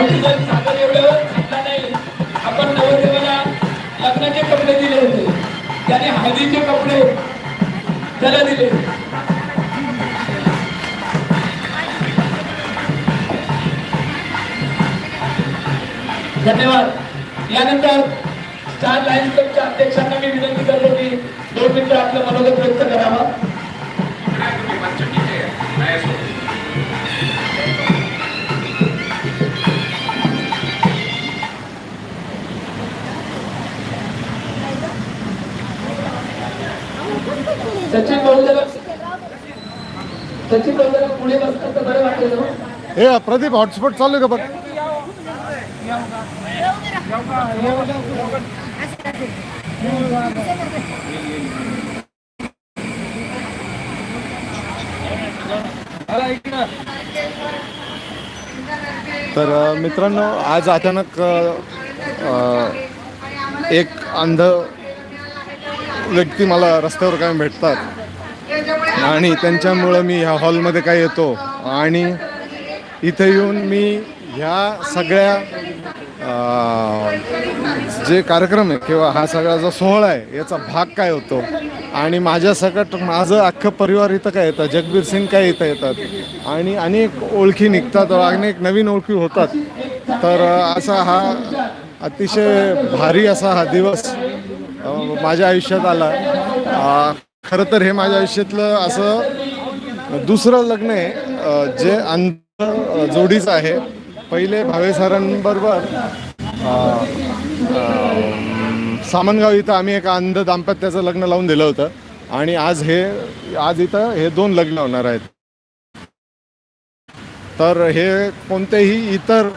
एवढं नाही आपण नवरदेवाला लग्नाचे कपडे दिले होते त्याने हळदीचे कपडे त्याला दिले धन्यवाद. यानंतर स्टार लायन्स क्लबच्या अध्यक्षांना मी विनंती करतो की दोन मिनिटं आपलं मनोगत व्यक्त करावा. सचिन सचिन पुढे बसतात तर बरं वाटेल ना हे प्रदीप हॉटस्पॉट चालू आहे का बघ? तर मित्रांनो आज अचानक अ, एक अंध व्यक्ती मला रस्त्यावर काय भेटतात. आणि त्यांच्यामुळं मी ह्या हॉलमध्ये काय येतो. आणि इथे येऊन मी ह्या सगळ्या जे कार्यक्रम आहे किंवा हा सगळा जो सोहळा आहे याचा भाग काय होतो. आणि माझ्या सकट माझं अख्खं परिवार इथं काय येतं. जगबीर सिंग काय इथं येतात. आणि अनेक ओळखी निघतात अनेक नवीन ओळखी होतात. तर असा हा अतिशय भारी असा हा दिवस माझ्या आयुष्यात आला. खरं तर हे माझ्या आयुष्यातलं असं दुसरं लग्न आहे जे अंध जोडीचं आहे. पहिले भावे सरांबरोबर सामनगाव इथं आम्ही एका अंध दाम्पत्याचं लग्न लावून दिलं होतं. आणि आज हे आज इथं हे दोन लग्न होणार आहेत. तर हे कोणतेही इतर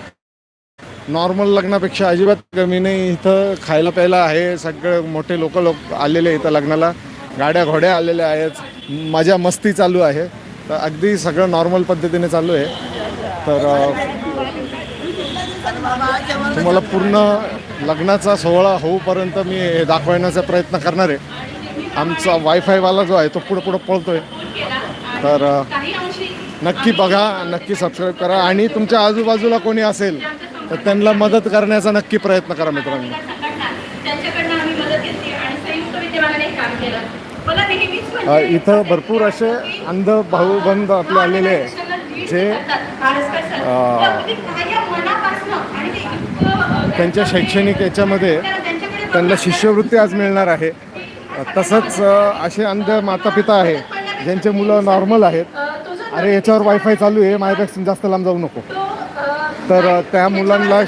नॉर्मल लग्नापेक्षा अजिबात कमी नाही. इथं खायला प्यायला आहे. सगळे मोठे लोक लोक आलेले आहेत इथं लग्नाला. गाड्या घोड्या आलेल्या आहेत. मजा मस्ती चालू आहे. तर अगदी सगळं नॉर्मल पद्धतीने चालू आहे. तर तुम्हाला पूर्ण लग्नाचा सोहळा होऊपर्यंत मी हे दाखवण्याचा प्रयत्न करणार आहे. आमचा वायफायवाला जो आहे तो पुढं पुढं पळतोय. तर नक्की बघा नक्की सबस्क्राईब करा. आणि तुमच्या आजूबाजूला कोणी असेल तर त्यांना मदत करण्याचा नक्की प्रयत्न करा मित्रांनो. इथं भरपूर असे अंध भाऊबंद आपले आलेले आहे जे त्यांच्या शैक्षणिक याच्यामध्ये त्यांना शिष्यवृत्ती आज मिळणार आहे. तसंच असे अंध माता पिता आहे ज्यांचे मुलं नॉर्मल आहेत. अरे याच्यावर वायफाय चालू आहे माझ्यापेक्षा जास्त लांब जाऊ नको. तर, त्या मुलांना आहे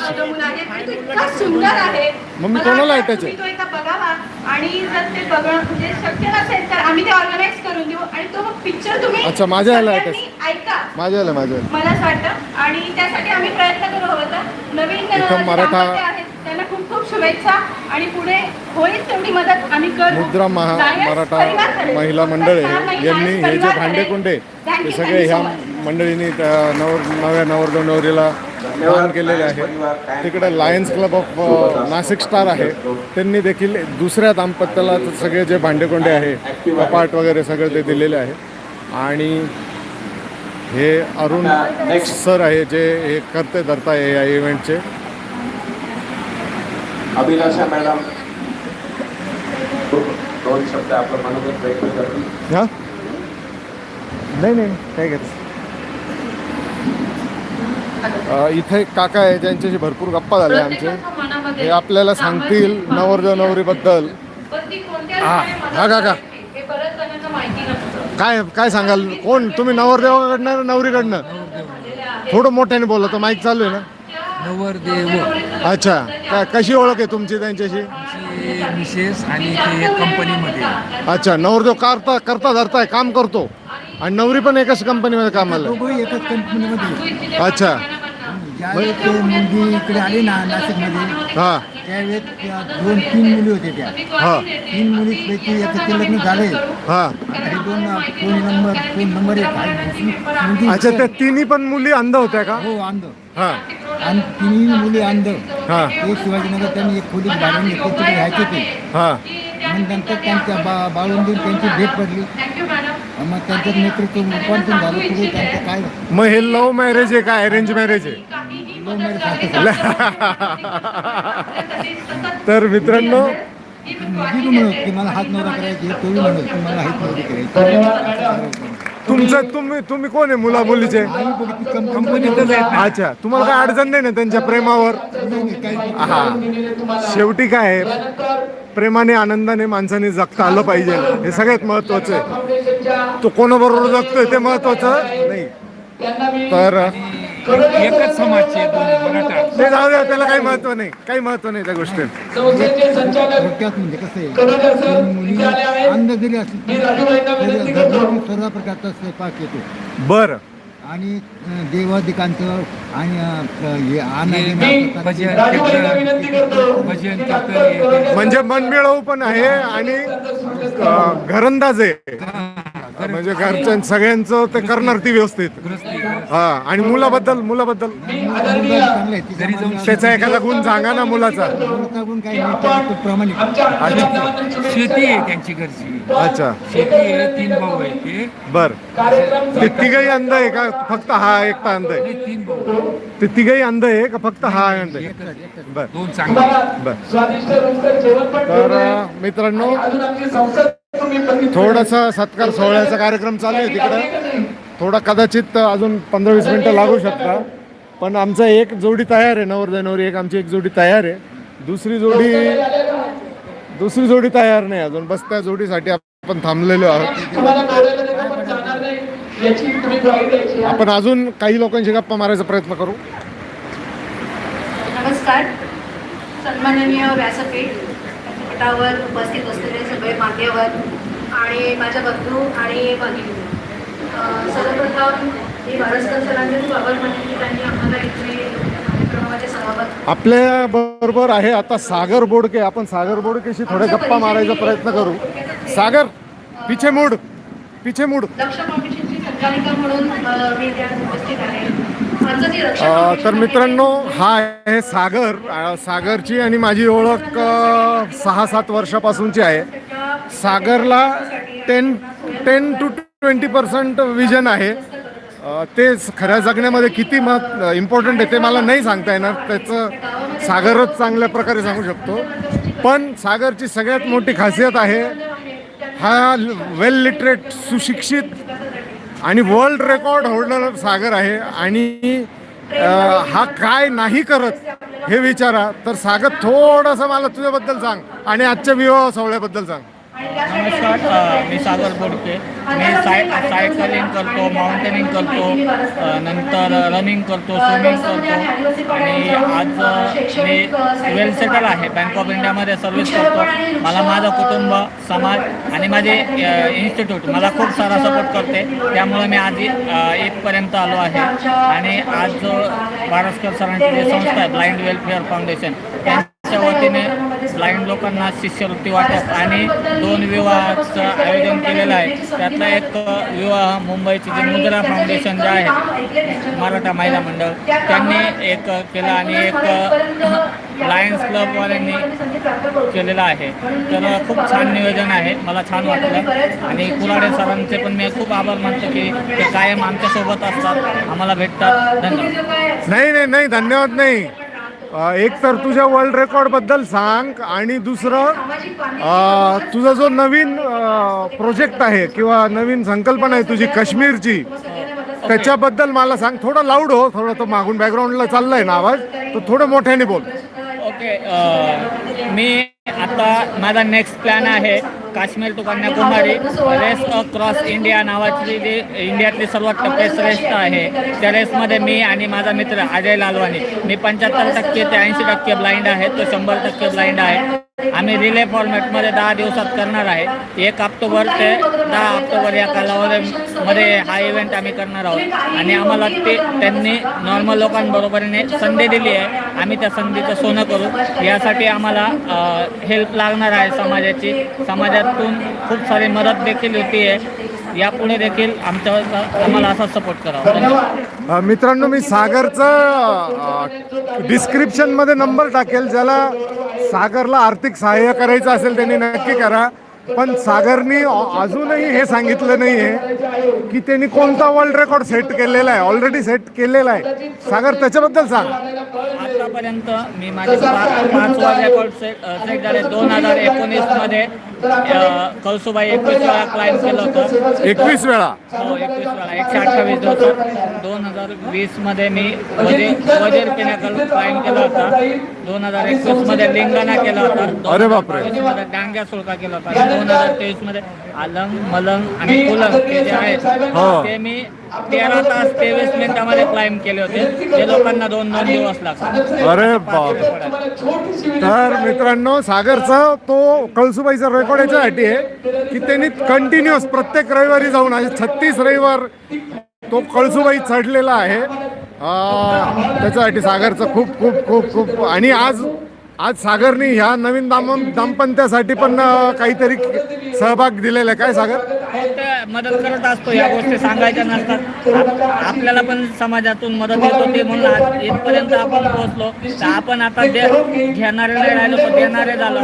मग मी कोणाला वाटतं ऐकायचंय? तुम्ही तो एकदा बघावा. आणि जर ते बघणं म्हणजे शक्य नसेल तर आम्ही ते ऑर्गनाईज करून देऊ. आणि तो पिक्चर तुम्ही अच्छा, माझ्या सगळ्यांनी ऐका. माझ्या आलं माझ्या मला असं वाटतं. आणि त्यासाठी आम्ही प्रयत्न करू हवं तर. नवीन मराठा- दाम्पत्य आहेत, त्यांना खूप खूप शुभेच्छा. आणि पुढे होईल तेवढी मदत आम्ही करू. मुद्रा महा मराठा. महिला मंडळ आहे यांनी हे जे भांडे. कुंडे you, सगळे ह्या. मंडळींनी नवर नव्या नवरदेव नवरीला दान केलेले आहे तिकडे lions club of Nashik star आहे. त्यांनी देखील दुसऱ्या दाम्पत्याला सगळे जे भांडेकोंडे आहे कपाट वगैरे सगळं ते दिलेले आहे आणि हे अरुण सर आहे जे हे करते धरताय या इव्हेंटचे अभिलाषा मॅडम दोन शब्द आपलं मनोगत व्यक्त करतील. हां? नाही नाही काय अ, इथे काका आहे ज्यांच्याशी भरपूर गप्पा झाल्या आमचे हे आपल्याला सांगतील नवरदेव नवरीबद्दल. हा, हा काका. काय काय सांगाल? कोण? तुम्ही नवरदेवाकडनं नवरीकडनं? थोडं मोठ्याने बोला तो माईक चालू आहे ना? नवरदेव. अच्छा. काय कशी ओळख आहे तुमची त्यांच्याशी? मिसेस आणि ते कंपनीमध्ये अच्छा नवरदेव करता करता धरताय काम करतो. आणि नवरी पण एकाच कंपनीमध्ये कामाला आहे. दोघंही एकच कंपनीमध्ये अच्छा. ज्यावेळेस ते मुलगी इकडे आली ना नाशिकमध्ये हां. त्यावेळेस त्या दोन तीन मुली होत्या त्या. हां. तीन मुलीपैकी एकाचे लग्न झाले हां. आता हे दोन फोन नंबर फोन नंबर एक आहे. मुलगी अच्छा त्या तिन्ही पण मुली अंध होत्या का? हो अंध. हां. आणि तिन्ही मुली अंध. हां. ते शिवाजीनगर त्यांनी एक खोलीत भाडून घेतली तिथे राहायचे ते. हां. मग नंतर त्यांच्या बा बाळूंदीन त्यांची भेट पडली. थँक्यू मॅडम मग त्यांचं नेतृत्व रूपांतर झालं. पुढे त्यांचं काय मग हे लव्ह मॅरेज आहे का? अरेंज मॅरेज आहे? लव्ह मॅरेज तर मित्रांनो मुलगी म्हणत की मला हात नवरा करायची तोही म्हणत की मला हात नवरी करायची तुमचं तुम्ही तुम्ही कोण आहे मुला मुलीचे अच्छा तुम्हाला काय अडचण नाही ना त्यांच्या प्रेमावर? हा शेवटी काय आहे? प्रेमाने आनंदाने माणसाने जगता आलं पाहिजे. हे सगळ्यात महत्वाचं आहे. तो कोणाबरोबर जगतोय ते महत्वाचं नाही. तर एकच समाजचे मराठा. ते जाऊ द्या त्याला काही महत्त्व नाही. काही महत्त्व नाही त्या संस्थेचे संचालक थोडक्यात म्हणजे कसं आहे? करोडकर सर मुली इथे आले आहेत अंध जरी असली मी राजूभाईंना विनंती करतो. सर्व प्रकारचा स्वयंपाक येतो. बर. आणि अं, देवादिकांचं आणि अं, हे मी भजन राजूभाईंना विनंती करतो. भजन कीर्तन म्हणजे मनमिळावू पण आहे आणि अं, घरंदाज आहे. म्हणजे घरच्या सगळ्यांचं ते करणार ती व्यवस्थित. हा आणि मुलाबद्दल मुलाबद्दल. त्याचा एखादा गुण सांगा ना मुलाचा. शेती आहे त्यांची घरची. अच्छा. शेती आहे तीन भाऊ आहे ते. बर. कार्यक्रम ते तिघही अंध आहे का? फक्त हा एकटा अंध आहे? तीन भाऊ ते तिघही अंध आहे का? फक्त हा अंध आहे? बर. दोन चांगले बर. स्वादिष्ट रुचकर जेवण पण तर मित्रांनो थोडासा सत्कार सोहळ्याचा कार्यक्रम चालू आहे तिकडे. थोडा कदाचित अजून पंधरा वीस मिनटं लागू शकता. पण आमचा एक जोडी तयार आहे नवर नवरी एक आमची एक जोडी तयार आहे. दुसरी जोडी दुसरी जोडी तयार नाही अजून. बस त्या जोडीसाठी आपण थांबलेलो आहोत. आपण अजून काही लोकांशी गप्पा मारायचा प्रयत्न करू. नमस्कार. सन्माननीय व्यासपीठ. व्यासपीठावर उपस्थित असलेले सगळे मान्यवर आणि माझ्या बंधू आणि भगिनी सर्वप्रथम मी भारतकर सरांचे खूप आभार मानते की त्यांनी आम्हाला इथे कार्यक्रमामध्ये सहभाग आपल्या बरोबर आहे आता सागर बोडके. आपण सागर बोडकेशी थोड्या गप्पा मारायचा प्रयत्न करू. सागर पिछे मूड. पिछे मूड. लक्ष फाउंडेशनची संचालिका म्हणून मी त्यात उपस्थित आहे. अ, तर मित्रांनो हा आहे सागर. अ, सागरची आणि माझी ओळख अ, सहा सात वर्षापासूनची आहे. सागरला ten ten to twenty percent vision आहे. अ, ते खऱ्या जगण्यामध्ये किती महत् इम्पॉर्टंट आहे ते मला नाही सांगता येणार. त्याचं सागरच चांगल्या प्रकारे सांगू शकतो. पण सागरची सगळ्यात मोठी खासियत आहे हा वेल लिटरेट सुशिक्षित आणि वर्ल्ड रेकॉर्ड होल्डर सागर आहे. आणि हा काय नाही करत हे विचारा. तर सागर थोडंसं मला तुझ्याबद्दल सांग आणि आजच्या विवाह सोहळ्याबद्दल सांग. नमस्कार मी सागर बोडके मी साय सायकलिंग करतो. माउंटेनिंग करतो नंतर रनिंग करतो स्विमिंग करतो. आणि आज मी वेल सेटल आहे. बँक ऑफ इंडियामध्ये सर्व्हिस करतो. मला माझं कुटुंब समाज आणि माझे इन्स्टिट्यूट मला खूप सारा सपोर्ट करते. त्यामुळे मी आज इथपर्यंत आलो आहे. आणि आज जो बारसकर सरांची जी संस्था आहे ब्लाइंड वेलफेअर फाउंडेशन त्यांच्या वतीने ब्लाइंड लोकांना शिष्यवृत्ती वाटप आणि दोन विवाहाचं आयोजन केलेलं आहे. त्यातला एक विवाह मुंबईचे जे मुद्रा फाउंडेशन जे आहे मराठा महिला मंडळ त्यांनी एक केला आणि एक लायन्स क्लबवाल्यांनी केलेला आहे. तर खूप छान नियोजन आहे. मला छान वाटलं. आणि कुराडे सरांचे पण मी खूप आभार मानतो की ते कायम आमच्यासोबत असतात. आम्हाला भेटतात. धन्यवाद. नाही नाही नाही. धन्यवाद नाही. एक तर तुझ्या वर्ल्ड रेकॉर्डबद्दल सांग आणि दुसरं तुझा जो नवीन प्रोजेक्ट आहे किंवा नवीन संकल्पना आहे तुझी काश्मीरची त्याच्याबद्दल मला सांग. थोडं लाऊड हो थोडं तो मागून बॅकग्राऊंडला चाललाय ना आवाज. तो थोडं मोठ्याने बोल. ओके मी आता माझा नेक्स्ट प्लॅन आहे. Kashmir to Kanyakumari race cross India नावाची जी इंडियातली सर्वात टफेस्ट रेस आहे. त्या रेसमध्ये मी आणि माझा मित्र अजय लालवानी मी पंच्याहत्तर टक्के ते ऐंशी टक्के ब्लाइंड आहे तो शंभर टक्के ब्लाइंड आहे. आम्ही रिले फॉर्मॅटमध्ये दहा दिवसात करणार आहे. एक ऑक्टोबर ते दहा ऑक्टोबर या कालावधीमध्ये हा इव्हेंट आम्ही करणार आहोत. आणि आम्हाला ते त्यांनी नॉर्मल लोकांबरोबरीने संधी दिली आहे. आम्ही त्या संधीचं सोनं करू. यासाठी आम्हाला हेल्प लागणार आहे समाजाची. समाजातून खूप सारी मदत देखील होती आहे. यापुढे देखील आमच्या आम्हाला असा सपोर्ट करावा. मित्रांनो मी सागरचं डिस्क्रिप्शनमध्ये नंबर टाकेल. ज्याला सागरला आर्थिक सहाय्य करायचं असेल त्यांनी नक्की करा. पण सागरनी अजूनही हे सांगितलं नाही आहे की त्यांनी कोणता वर्ल्ड रेकॉर्ड सेट केलेला आहे. ऑलरेडी सेट केलेला आहे. सागर त्याच्याबद्दल सांग. आतापर्यंत मी माझे पाच वर रेकॉर्ड सेट सेट झाले. दोन हजार एकोणीसमध्ये कळसुबाई एकवीस वेळा क्लाइम केलं होतं. एकवीस वेळा? हो एकवीस वेळा. एकशे अठ्ठावीस दिवसात. दोन हजार वीसमध्ये मी वजीर वजीर पिनाकल क्लाइम केला होता. दोन हजार एकवीसमध्ये लिंगाणा केला होता. दोन अरे हजार बापरे. डांग्या सुळका केला होता. दोन हजार तेवीसमध्ये अलंग मलंग आणि कुलंग ते जे आहेत हो. ते मी तेरा तास तेवीस मिनिटामध्ये क्लाइम केले होते. जे लोकांना दोन दोन दिवस लागतात. अरे बाप. तर मित्रांनो सागरचा तो कळसुबाईचा रेकॉर्ड याच्यासाठी आहे की त्यांनी कंटिन्युअस प्रत्येक रविवारी जाऊन असे छत्तीस रविवार तो कळसुबाई चढलेला आहे. त्याच्यासाठी सागरचं खूप खूप खूप खूप. आणि आज आज सागरनी ह्या नवीन दाम दाम्पत्यासाठी पण काहीतरी सहभाग दिलेला आहे. काय सागर? मदत करत असतो या गोष्टी सांगायच्या नसतात. आपल्याला पण समाजातून मदत येत होती म्हणून आज इथपर्यंत आपण पोहोचलो. तर आपण आता दे घेणारे नाही राहिलो पण देणारे झालो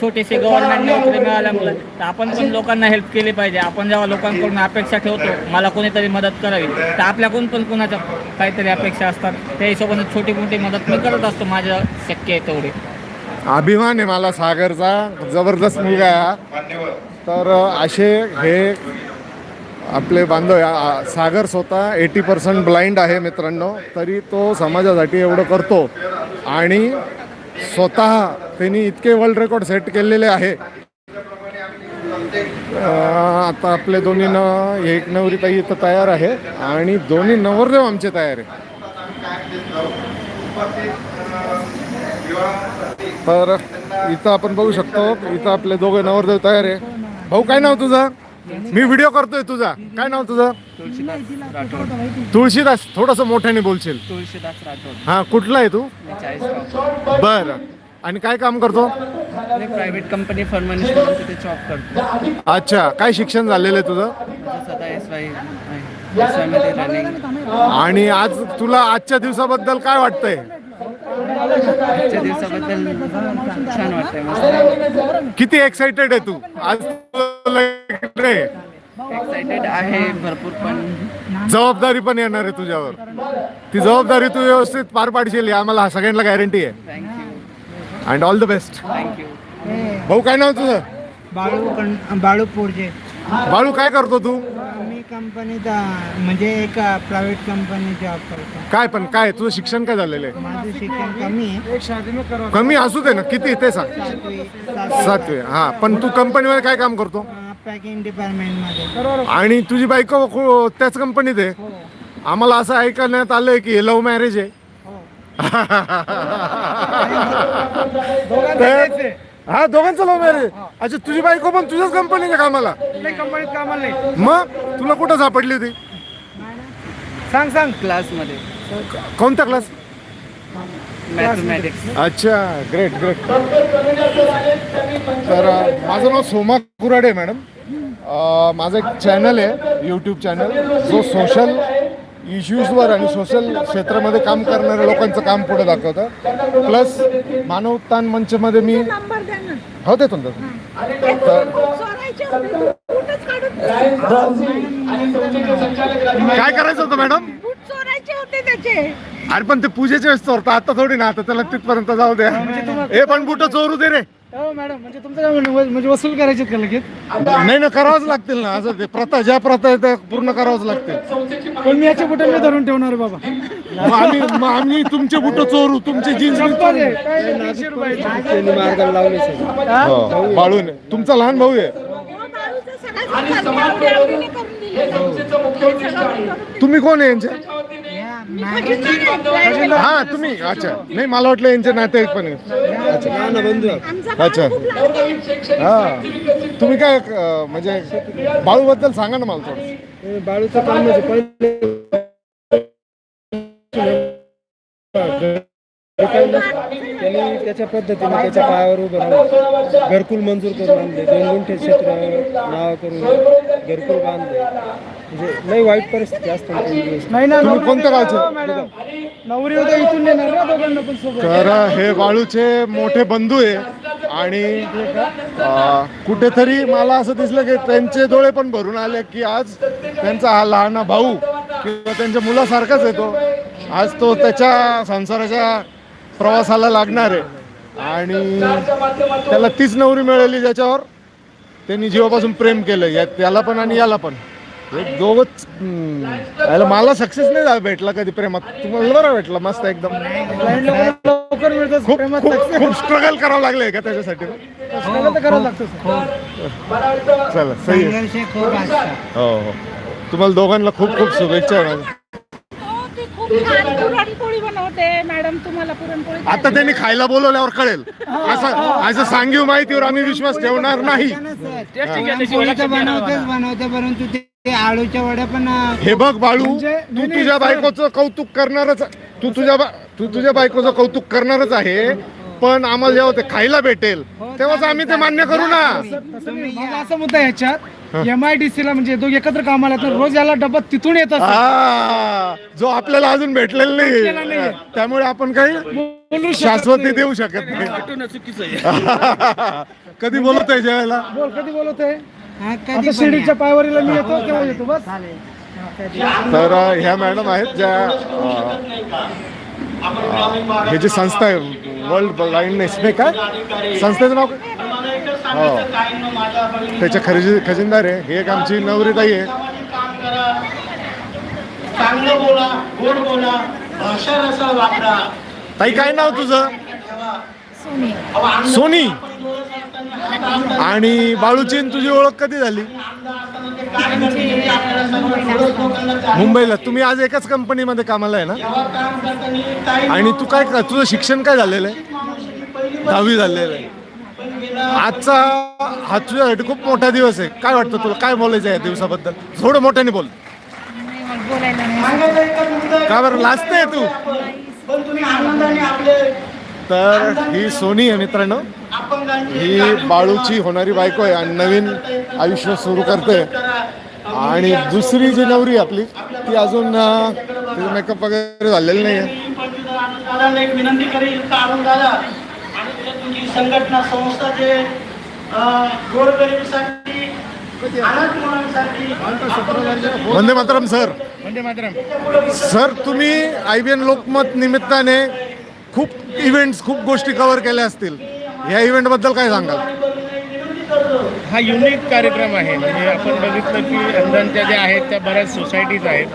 छोटीशी गव्हर्नमेंट नोकरी मिळाल्यामुळे तर आपण पण लोकांना हेल्प केली पाहिजे. आपण जेव्हा लोकांकडून अपेक्षा ठेवतो मला कोणीतरी मदत करावी. तर आपल्याकडून पण कुणाच्या काहीतरी अपेक्षा असतात. त्या हिशोबाने छोटी मोठी मदत मी करत असतो. माझ्या शक्य आहे तेवढी. अभिमान आहे मला सागरचा. जबरदस्त मुलगा आहे हा. तर असे हे आपले बांधव सागर स्वतः एटी पर्सेंट ब्लाइंड आहे मित्रांनो. तरी तो समाजासाठी एवढं करतो. आणि स्वतः त्यांनी इतके वर्ल्ड रेकॉर्ड सेट केलेले आहे. आता आपले दोन्ही न एक नवरी ताई इथं तयार आहे. आणि दोन्ही नवरदेव आमचे तयार आहे. तर इथं आपण बघू शकतो इथं आपले दोघे नवरदेव तयार आहे. भाऊ काय नाव तुझं? मी व्हिडिओ करतोय तुझा. काय नाव तुझं? तुळशीदास थोडस मोठ्याने बोलशील. तुळशीदास राठोड. हा कुठला आहे तू? बर. आणि काय काम करतो? प्रायव्हेट कंपनी जॉब करतो. अच्छा काय शिक्षण झालेलं आहे तुझं? आणि आज तुला आजच्या दिवसाबद्दल काय वाटतंय? आजच्या दिवसाबद्दल छान वाटतंय किती एक्साइटेड आहे तू? आज एक्साइटेड आहे भरपूर पण जबाबदारी पण येणार आहे तुझ्यावर. ती जबाबदारी तू व्यवस्थित पार पाडशील आम्हाला सगळ्यांना गॅरंटी आहे. Thank you and all the best thank you भाऊ काय नाव तुझं? बाळू कं बाळू पोरजे. बाळू काय करतो तू? कंपनीत अं, म्हणजे एक प्रायव्हेट कंपनी जॉब करतो. काय पण काय तुझं शिक्षण काय झालेलं माझं शिक्षण कमी आहे. आहे कमी असू दे ना किती ते सांग. सातवी सातवी सातवे. हा पण तू कंपनीमध्ये काय काम करतो? पॅकिंग डिपार्टमेंटमध्ये आणि तुझी बायको त्याच कंपनीत आहे? आम्हाला असं ऐकण्यात आलंय की हे लव्ह मॅरेज आहे. तर- हा दोघांचं लव्ह मॅरेज अच्छा तुझी बायको पण तुझ्याच कंपनीच्या कामाला? कंपनीत कामाला नाही. मग? तुला कुठं सापडली होती? सांग सांग. क्लासमध्ये. कोणता क्लास मॅथमॅटिक्स. अच्छा ग्रेट ग्रेट तर अ, माझं नाव सोमा कुराडे मॅडम. अ, माझं एक चॅनल आहे यूट्यूब चॅनल जो सोशल इश्यूजवर आणि सोशल क्षेत्रामध्ये काम करणाऱ्या लोकांचं काम पुढे दाखवतं. प्लस मानव उत्थान मंचमध्ये मी हो देतो ना देतो. काय करायचं होतं मॅडम? चोरायचे होते त्याचे अरे पण ते पूजेच्या वेळेस चोरतं. आता थोडी ना आता त्याला तिथपर्यंत जाऊ द्या. हे पण बुट चोरू दे रे. हो मॅडम म्हणजे तुमचं काय म्हणणं म्हणजे वसूल करायचे का लगेच? नाही ना करावंच लागतील ना. असं ते प्रथा ज्या प्रथा आहे त्या पूर्ण करावंच लागतील. पण मी याच्या बुटं मी धरून ठेवणार आहे बाबा. मग आम्ही मग आम्ही तुमचे बुट चोरू तुमचे जीन्स बाळून. तुमचा लहान भाऊ आहे. तुम्ही कोण आहे यांचे? हा तुम्ही अच्छा. नाही मला वाटलं यांचे नातेवाईक पण अच्छा. अच्छा. हा. तुम्ही काय अं, म्हणजे बाळू बद्दल सांगा ना मला थोडं. बाळूचं काम म्हणजे पहिले त्यांनी त्याच्या पद्धतीने त्याच्या पायावर उभं राहून घरकुल मंजूर करून आणले. दोन गुंठे क्षेत्र नाव करून घरकुल बांधले. म्हणजे लई वाईट परिस्थिती असते नाही ना तुम्ही कोणत्या गावचे? नवरी उद्या इथून नेणार ना दोघांना पण सोबत. तर हे बाळूचे मोठे बंधू आहे. आणि अं, कुठेतरी मला असं दिसलं की त्यांचे डोळे पण भरून आले की आज त्यांचा हा लहान भाऊ किंवा त्यांच्या मुलासारखाच येतो आज तो त्याच्या संसाराच्या प्रवासाला लागणार आहे. आणि त्याला तीच नवरी मिळाली ज्याच्यावर त्यांनी जीवापासून प्रेम केलं. या त्याला पण आणि याला पण. एक दोघच मला सक्सेस नाही झाला भेटला कधी प्रेमात. तुम्हाला बरं भेटला मस्त एकदम. लवकर खूप प्रेमात खूप success. खूप स्ट्रगल करावं लागलंय का त्याच्यासाठी? कष्टाला तर करावं लागतं सर. चला सही आहे. हो हो. तुम्हाला दोघांना खूप खूप शुभेच्छा आहे माझ्या. हो, ती खूप छान पुरणपोळी बनवते मॅडम तुम्हाला पुरणपोळी आता त्यांनी खायला बोलवल्यावर कळेल. असं असं सांगीव माहितीवर आम्ही विश्वास ठेवणार नाही. पोळी बनवतेच बनवते परंतु ते ते आळूच्या वड्या पण हे बग बाळू म्हणजे- तू तुझ्या. बायकोचं कौतुक करणारच तू तुझ्या तू तुझ्या बायकोचं कौतुक करणारच आहे पण आम्हाला जेव्हा ते खायला भेटेल तेव्हाच आम्ही ते मान्य करू ना. असा मुद्दा आहे याच्यात एम आय डी सी ला म्हणजे दोघे एकत्र कामाला येतात. रोज याला डब्बा तिथून येत असतो आ, जो आपल्याला अजून भेटलेला भेटलेला नाही नाहीये. त्यामुळे आपण काही बोलू शकत शाश्वती नाही. देऊ शकत नाही. कधी बोलत आहे. जेवायला बोल कधी हा, आता पण शिर्डीच्या पायवारीला मी येतो केव्हा येतो बस. तर अ, ह्या मॅडम आहेत ज्या अ, हे जी संस्था आहे वर्ल्ड ब्लाइंडनेस नाही काय? संस्थेचं नाव काय? हो. त्याच्या खरेदी खजिनदार आहे. ही एक आमची नवरीताई आहे. चांगलं बोला गोड बोला भाषा रसा वापरा. ताई काय नाव तुझं? सोनी. आणि बाळूची तुझी ओळख कधी झाली? मुंबईला. तुम्ही आज एकाच कंपनीमध्ये कामाला आहे ना? आणि तू काय कर- तुझं शिक्षण काय झालेलं आहे? दहावी झालेलं आहे. आजचा हा तुझ्यासाठी खूप मोठा दिवस आहे. काय वाटतं तुला? काय बोलायचं आहे या दिवसाबद्दल? थोडं मोठ्याने बोल. आहे, का बरं? लाजते तू? तर ही सोनी आहे मित्रांनो. ही बाळूची होणारी बायको आहे आणि नवीन आयुष्य सुरू करते. आणि दुसरी जी नवरी आपली ती अजून मेकअप वगैरे झालेलं नाही आहे एक विनंती करेल दादा? आणि तुमची संघटना संस्था जे गोरगरिबीसाठी वंदे मातरम सर. म्हणजे मात्र सर तुम्ही आय बी एन लोकमत निमित्ताने खूप इव्हेंट्स खूप गोष्टी कव्हर केल्या असतील. ह्या इव्हेंटबद्दल काय सांगाल? हा युनिक कार्यक्रम आहे. म्हणजे आपण बघितलं की अंधांच्या ज्या आहेत त्या बऱ्याच सोसायटीज आहेत.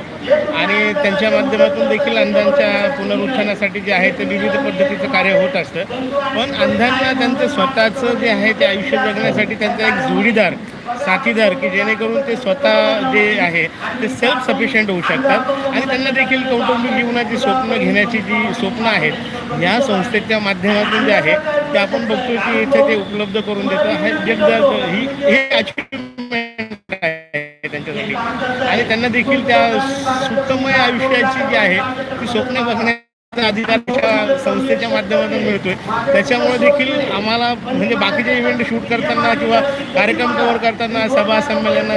आणि त्यांच्या माध्यमातून देखील अंधांच्या पुनरुत्थानासाठी जे आहे ते विविध पद्धतीचं कार्य होत असतं. पण अंधांना त्यांचं स्वतःचं जे आहे ते आयुष्य जगण्यासाठी त्यांचा एक जोडीदार साथीदार की जेणेकरून ते स्वतः जे आहे ते सेल्फ सफिशियंट होऊ शकतात. आणि त्यांना देखील कौटुंबिक जीवनाची स्वप्न घेण्याची जी स्वप्न आहेत या संस्थेच्या माध्यमातून जे आहे ते आपण बघतो की इथे ते उपलब्ध करून देतो हे जगदार ही हे अचिव्हमेंट आहे त्यांच्यासाठी. आणि त्यांना देखील त्या सुखमय आयुष्याची जी आहे ती स्वप्न बघण्याचा अधिकार संस्थेच्या माध्यमातून मिळतोय. त्याच्यामुळे देखील आम्हाला म्हणजे बाकीचे इव्हेंट शूट करताना किंवा कार्यक्रम कव्हर करताना सभा संमेलन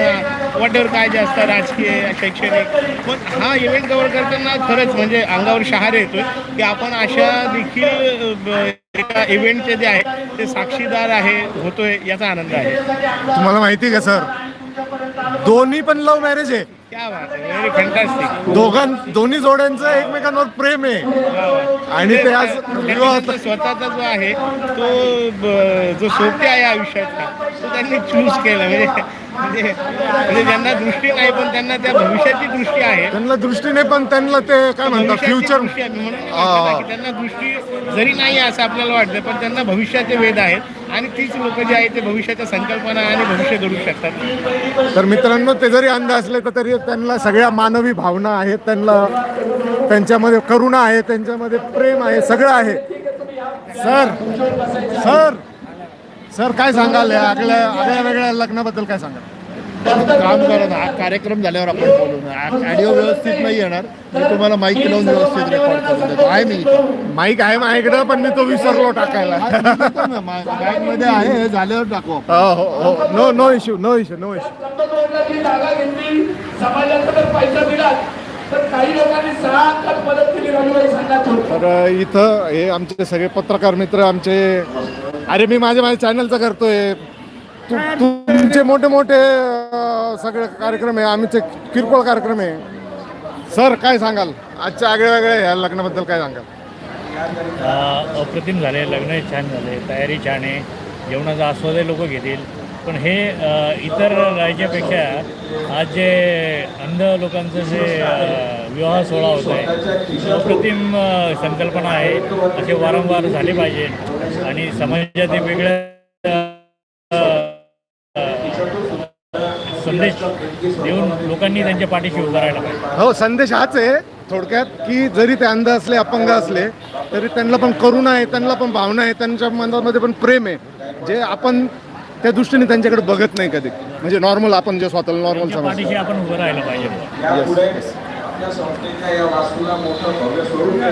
वॉटर काय जे असतं राजकीय शैक्षणिक पण हा इव्हेंट कव्हर करताना खरंच म्हणजे अंगावर शहार येतोय की आपण अशा देखील एका इव्हेंटचे जे आहे ते साक्षीदार आहे होतोय याचा आनंद आहे. तुम्हाला माहिती आहे का सर? दोन्ही पण लव्ह मॅरेज आहे. दोघां दोन्ही जोड्यांचं एकमेकांवर प्रेम आहे. आणि ते आज स्वतःचा जो आहे तो जो सोबती आहे आयुष्यातला तो त्यांनी चूज केला. म्हणजे म्हणजे म्हणजे ज्यांना दृष्टी नाही पण त्यांना त्या भविष्याची दृष्टी आहे. त्यांना दृष्टीने पण त्यांना ते काय म्हणतात फ्युचर दृष्टी. म्हणून त्यांना दृष्टी जरी नाही असं आपल्याला वाटतं पण त्यांना भविष्याचे वेध आहेत. आणि तीच लोक जे आहेत ते भविष्याच्या संकल्पना आणि भविष्य घडू शकतात. तर मित्रांनो ते जरी अंध असले तर तरी त्यांना सगळ्या मानवी भावना आहेत त्यांना त्यांच्यामध्ये करुणा आहे त्यांच्यामध्ये प्रेम आहे सगळं आहे. सर सर सर काय सांगाल आगळ्या आगळ्या वेगळ्या लग्नाबद्दल काय सांगाल? काम करा ना. हा कार्यक्रम झाल्यावर आपण बोलू ना. ऑडिओ व्यवस्थित नाही येणार. मी तुम्हाला माईक लावून व्यवस्थित रेकॉर्ड करून देतो. आहे मी माईक आहे माझ्याकडं पण मी तो विसरलो टाकायला. माईकमध्ये आहे हे झाल्यावर टाकू. हो हो हो. No no issue no issue no issue तोडण्याची जागा घेतली समाजाकडे पैसा दिला तर तर इथं हे आमचे सगळे पत्रकार मित्र आमचे अरे मी माझ्या माझ्या चॅनलचं करतोय. तु- तुमचे मोठे मोठे अं, सगळे कार्यक्रम आहे आमचे किरकोळ कार्यक्रम आहे. सर काय सांगाल? आजच्या आगळ्या वेगळ्या ह्या लग्नाबद्दल काय सांगाल? अ, अप्रतिम झाले लग्न छान झाले तयारी छान आहे जेवणाचा आस्वादही लोक घेतील. पण हे अ, इतर राज्यापेक्षा आज जे अंध लोकांचं जे अ, विवाह सोहळा होत आहे अप्रतिम अ, संकल्पना आहे असे वारंवार झाले पाहिजे. आणि समाजात वेगळ्या संदेश देऊन लोकांनी त्यांच्या पाठीशी उभं राहायला पाहिजे. हो संदेश हाच आहे थोडक्यात की जरी ते अंध असले अपंग असले तरी त्यांना पण करुणा आहे त्यांना पण भावना आहे त्यांच्या मनामध्ये पण प्रेम आहे जे आपण त्या दृष्टीने त्यांच्याकडे बघत नाही कधी. म्हणजे नॉर्मल आपण जे स्वतःला नॉर्मल समजतो. पाठीशी आपण उभं राहायला पाहिजे.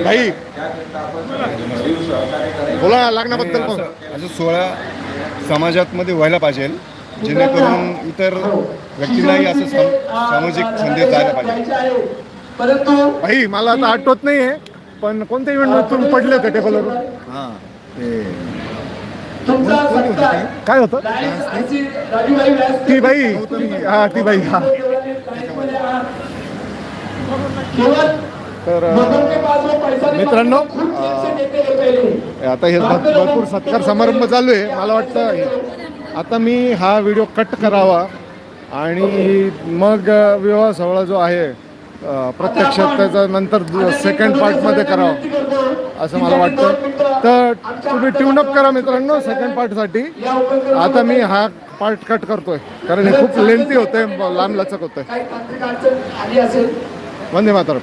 भाई! बोला लग्नाबद्दल पण. असं सोहळा समाजातमध्ये व्हायला पाहिजे. जेणेकरून इतर व्यक्तींनाही असं साम- सामाजिक संदेश जायला पाहिजे. परंतु भाई मला आता आठवत नाहीये पण कोणत्या इव्हेंट तुम्ही पडले होते टेबलवर हां काय होतं? ती बाई हा ती बाई हा. केवळ तर मित्रांनो, हैं आता हे भर- भरपूर सत्कार समारंभ चालू आहे. मला वाटतं आता मी हा व्हिडिओ कट करावा आणि मग विवाह सोहळा जो आहे अ, प्रत्यक्षात त्याचा नंतर सेकंड पार्टमध्ये करावा असं मला वाटतं. तर तुम्ही ट्यूनअप करा मित्रांनो सेकंड पार्टसाठी आता मी हा पार्ट कट करतोय कारण हे खूप लेंथी होतंय लांब लचक असेल. वंदे मातरम.